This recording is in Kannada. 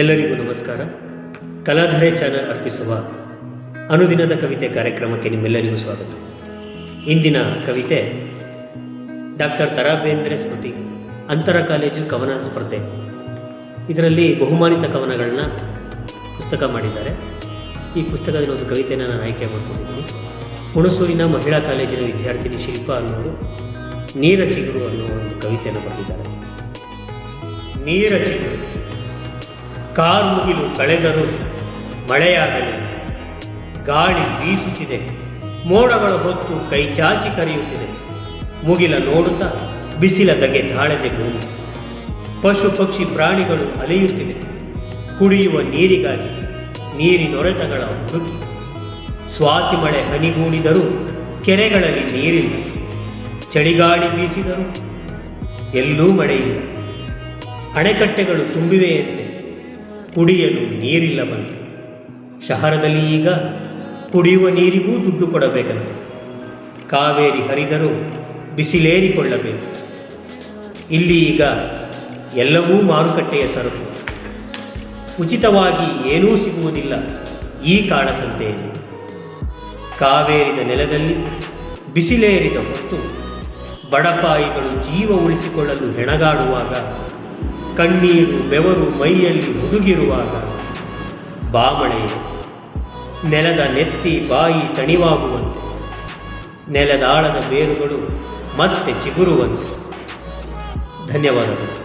ಎಲ್ಲರಿಗೂ ನಮಸ್ಕಾರ. ಕಲಾಧರೆ ಚಾನಲ್ ಅರ್ಪಿಸುವ ಅನುದಿನದ ಕವಿತೆ ಕಾರ್ಯಕ್ರಮಕ್ಕೆ ನಿಮ್ಮೆಲ್ಲರಿಗೂ ಸ್ವಾಗತ. ಇಂದಿನ ಕವಿತೆ ಡಾಕ್ಟರ್ ತರಾಬೇಂದ್ರೆ ಸ್ಮೃತಿ, ಅಂತರ ಕಾಲೇಜು ಕವನ ಸ್ಪರ್ಧೆ. ಇದರಲ್ಲಿ ಬಹುಮಾನಿತ ಕವನಗಳನ್ನ ಪುಸ್ತಕ ಮಾಡಿದ್ದಾರೆ. ಈ ಪುಸ್ತಕದಲ್ಲಿ ಒಂದು ಕವಿತೆಯನ್ನು ನಾನು ಆಯ್ಕೆ ಮಾಡಿಕೊಂಡಿದ್ದೀನಿ. ಹುಣಸೂರಿನ ಮಹಿಳಾ ಕಾಲೇಜಿನ ವಿದ್ಯಾರ್ಥಿನಿ ಶಿಲ್ಪಾ ಅನ್ನೋರು ನೀರ ಚಿಗುರು ಅನ್ನೋ ಒಂದು ಕವಿತೆಯನ್ನು ಬರೆದಿದ್ದಾರೆ. ನೀರ ಚಿಗುರು ಕಾರು ಮುಗಿಲು ಕಳೆದರೂ ಮಳೆಯಾಗಲಿ. ಗಾಳಿ ಬೀಸುತ್ತಿದೆ. ಮೋಡಗಳ ಹೊತ್ತು ಕೈಚಾಚಿ ಕರೆಯುತ್ತಿದೆ. ಮುಗಿಲ ನೋಡುತ್ತಾ ಬಿಸಿಲ ದಗೆ ತಾಳದೆ ಭೂಮಿ. ಪಶು ಪಕ್ಷಿ ಪ್ರಾಣಿಗಳು ಅಲೆಯುತ್ತಿವೆ. ಕುಡಿಯುವ ನೀರಿಗಾಗಿ ನೀರಿನೊರೆತಗಳ ಹುಡುಕಿ. ಸ್ವಾತಿ ಮಳೆ ಹನಿಗೂಡಿದರೂ ಕೆರೆಗಳಲ್ಲಿ ನೀರಿಲ್ಲ. ಚಳಿಗಾಳಿ ಬೀಸಿದರೂ ಎಲ್ಲೂ ಮಳೆಯಿಲ್ಲ. ಅಣೆಕಟ್ಟೆಗಳು ತುಂಬಿವೆಯಂತೆ. ಕುಡಿಯಲು ನೀರಿಲ್ಲ ಬಂತು. ಶಹರದಲ್ಲಿ ಈಗ ಕುಡಿಯುವ ನೀರಿಗೂ ದುಡ್ಡು ಕೊಡಬೇಕಂತೆ. ಕಾವೇರಿ ಹರಿದರೂ ಬಿಸಿಲೇರಿಕೊಳ್ಳಬೇಕು. ಇಲ್ಲಿ ಈಗ ಎಲ್ಲವೂ ಮಾರುಕಟ್ಟೆಯ ಸರಕು. ಉಚಿತವಾಗಿ ಏನೂ ಸಿಗುವುದಿಲ್ಲ ಈ ಕಾಳಸಂತೆಯಲ್ಲಿ ಕಾವೇರಿದ ನೆಲದಲ್ಲಿ ಬಿಸಿಲೇರಿದ ಹೊತ್ತು ಬಡಪಾಯಿಗಳು ಜೀವ ಉಳಿಸಿಕೊಳ್ಳಲು ಹೆಣಗಾಡುವಾಗ ಕಣ್ಣೀರು ಬೆವರು ಮೈಯಲ್ಲಿ ಹುದುಗಿರುವಾಗ ಬಾಮಳೆ ನೆಲದ ನೆತ್ತಿ ಬಾಯಿ ತಣಿವಾಗುವಂತೆ ನೆಲದಾಳದ ಬೇರುಗಳು ಮತ್ತೆ ಚಿಗುರುವಂತೆ. ಧನ್ಯವಾದಗಳು.